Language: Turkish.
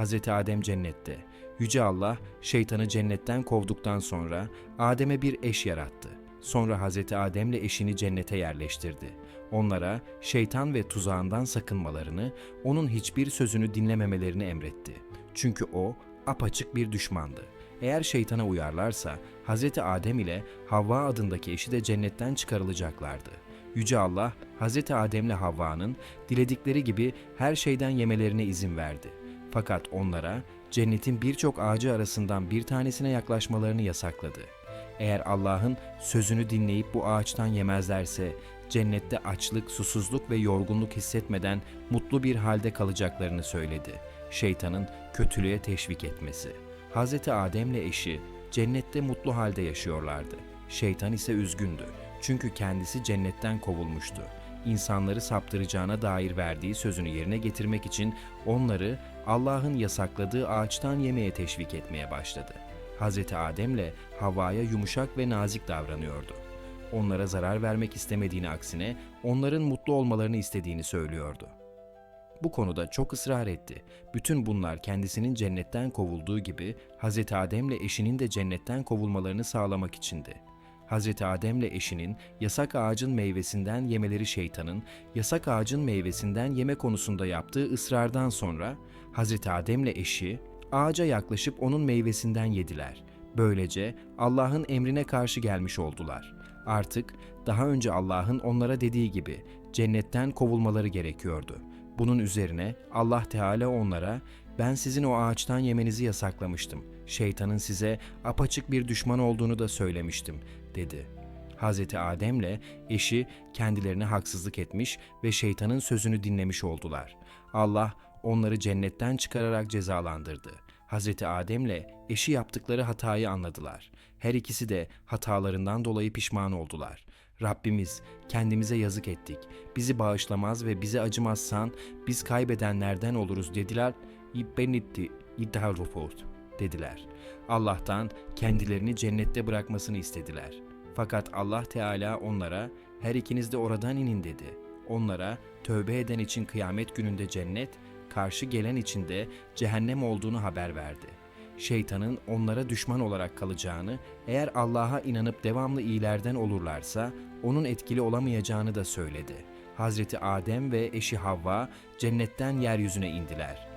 Hazreti Adem cennette. Yüce Allah şeytanı cennetten kovduktan sonra Adem'e bir eş yarattı. Sonra Hazreti Adem'le eşini cennete yerleştirdi. Onlara şeytan ve tuzağından sakınmalarını, onun hiçbir sözünü dinlememelerini emretti. Çünkü o apaçık bir düşmandı. Eğer şeytana uyarlarsa Hazreti Adem ile Havva adındaki eşi de cennetten çıkarılacaklardı. Yüce Allah Hazreti Adem'le Havva'nın diledikleri gibi her şeyden yemelerine izin verdi. Fakat onlara cennetin birçok ağacı arasından bir tanesine yaklaşmalarını yasakladı. Eğer Allah'ın sözünü dinleyip bu ağaçtan yemezlerse cennette açlık, susuzluk ve yorgunluk hissetmeden mutlu bir halde kalacaklarını söyledi. Şeytanın kötülüğe teşvik etmesi. Hazreti Adem'le eşi cennette mutlu halde yaşıyorlardı. Şeytan ise üzgündü. Çünkü kendisi cennetten kovulmuştu. İnsanları saptıracağına dair verdiği sözünü yerine getirmek için onları Allah'ın yasakladığı ağaçtan yemeye teşvik etmeye başladı. Hazreti Adem'le Havva'ya yumuşak ve nazik davranıyordu. Onlara zarar vermek istemediğini aksine onların mutlu olmalarını istediğini söylüyordu. Bu konuda çok ısrar etti. Bütün bunlar kendisinin cennetten kovulduğu gibi Hazreti Adem'le eşinin de cennetten kovulmalarını sağlamak içindi. Hazreti Adem'le eşinin yasak ağacın meyvesinden yemeleri şeytanın yasak ağacın meyvesinden yeme konusunda yaptığı ısrardan sonra Hazreti Adem'le eşi ağaca yaklaşıp onun meyvesinden yediler. Böylece Allah'ın emrine karşı gelmiş oldular. Artık daha önce Allah'ın onlara dediği gibi cennetten kovulmaları gerekiyordu. Bunun üzerine Allah Teala onlara ben sizin o ağaçtan yemenizi yasaklamıştım. Şeytanın size apaçık bir düşman olduğunu da söylemiştim dedi. Hazreti Adem'le eşi kendilerine haksızlık etmiş ve şeytanın sözünü dinlemiş oldular. Allah onları cennetten çıkararak cezalandırdı. Hazreti Adem'le eşi yaptıkları hatayı anladılar. Her ikisi de hatalarından dolayı pişman oldular. Rabbimiz kendimize yazık ettik. Bizi bağışlamaz ve bize acımazsan biz kaybedenlerden oluruz dediler. İbbenitti iddarufut dediler. Allah'tan kendilerini cennette bırakmasını istediler. Fakat Allah Teala onlara her ikiniz de oradan inin dedi. Onlara tövbe eden için kıyamet gününde cennet, karşı gelen için de cehennem olduğunu haber verdi. Şeytanın onlara düşman olarak kalacağını, eğer Allah'a inanıp devamlı iyilerden olurlarsa onun etkili olamayacağını da söyledi. Hazreti Adem ve eşi Havva cennetten yeryüzüne indiler.